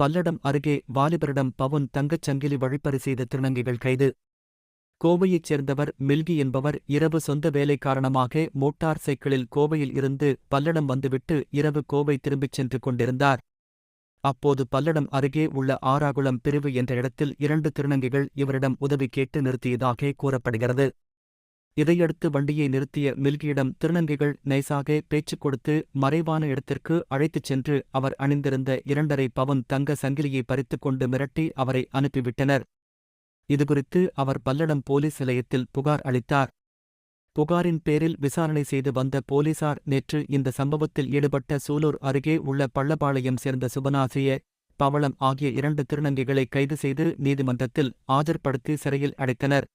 பல்லடம் அருகே வாலிபரிடம் பவுன் தங்கச் சங்கிலி வழிப்பறி செய்த திருநங்கைகள் கைது. கோவையைச் சேர்ந்தவர் மில்கி என்பவர் இரவு சொந்த வேலை காரணமாக மோட்டார் சைக்கிளில் கோவையில் இருந்து பல்லடம் வந்துவிட்டு இரவு கோவை திரும்பிச் சென்று கொண்டிருந்தார். அப்போது பல்லடம் அருகே உள்ள ஆறாகுளம் பிரிவு என்ற இடத்தில் இரண்டு திருநங்கைகள் இவரிடம் உதவி கேட்டு நிறுத்தியதாக கூறப்படுகிறது. இதையடுத்து வண்டியை நிறுத்திய மில்கியிடம் திருநங்கைகள் நைசாக பேச்சுக் கொடுத்து மறைவான இடத்திற்கு அழைத்துச் சென்று அவர் அணிந்திருந்த இரண்டரை பவன் தங்க சங்கிலியை பறித்துக் கொண்டு மிரட்டி அவரை அனுப்பிவிட்டனர். இதுகுறித்து அவர் பல்லடம் போலீஸ் நிலையத்தில் புகார் அளித்தார். புகாரின் பேரில் விசாரணை செய்து வந்த போலீசார் நேற்று இந்த சம்பவத்தில் ஈடுபட்ட சூலூர் அருகே உள்ள பள்ளபாளையம் சேர்ந்த சுபநாசிய பவளம் ஆகிய இரண்டு திருநங்கைகளை கைது செய்து நீதிமன்றத்தில் ஆஜர்படுத்தி சிறையில் அடைத்தனர்.